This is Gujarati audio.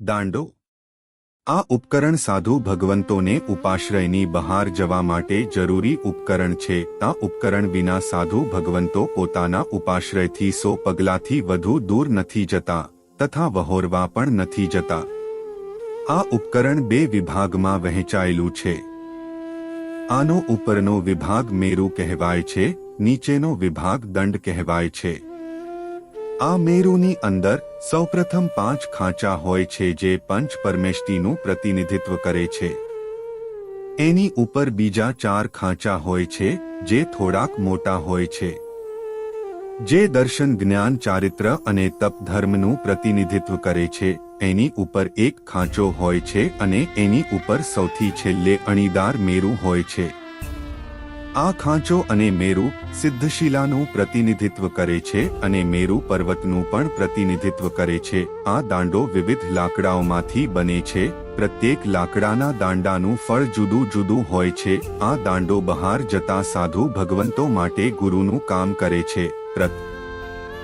દાંડો. આ ઉપકરણ સાધુ ભગવંતોને ઉપાશ્રયની બહાર જવા માટે જરૂરી ઉપકરણ છે. આ ઉપકરણ વિના સાધુ ભગવંતો પોતાના ઉપાશ્રયથી સો પગલાથી વધુ દૂર નથી જતા, તથા વહોરવા પણ નથી જતા. આ ઉપકરણ બે વિભાગમાં વહેંચાયેલું છે. આનો ઉપરનો વિભાગ મેરુ કહેવાય છે, નીચેનો વિભાગ દંડ કહેવાય છે. આ મેરુની અંદર સૌપ્રથમ પાંચ ખાંચા હોય છે જે પંચ પરમેષ્ટિનું પ્રતિનિધિત્વ કરે છે. એની ઉપર બીજા ચાર ખાંચા હોય છે જે થોડાક મોટા હોય છે. જે દર્શન, જ્ઞાન, ચારિત્ર અને તપ ધર્મનું પ્રતિનિધિત્વ કરે છે. એની ઉપર એક ખાંચો હોય છે અને એની ઉપર સૌથી છેલ્લે અણીદાર મેરુ હોય છે. આ ખાંચો અને મેરુ સિદ્ધશિલાનું પ્રતિનિધિત્વ કરે છે અને મેરુ પર્વતનું પણ પ્રતિનિધિત્વ કરે છે. આ દાંડો વિવિધ લાકડાઓમાંથી બને છે. પ્રત્યેક લાકડાના દાંડાનું ફળ જુદું જુદું હોય છે. આ દાંડો બહાર જતા સાધુ ભગવંતો માટે ગુરુનું કામ કરે છે. પ્રત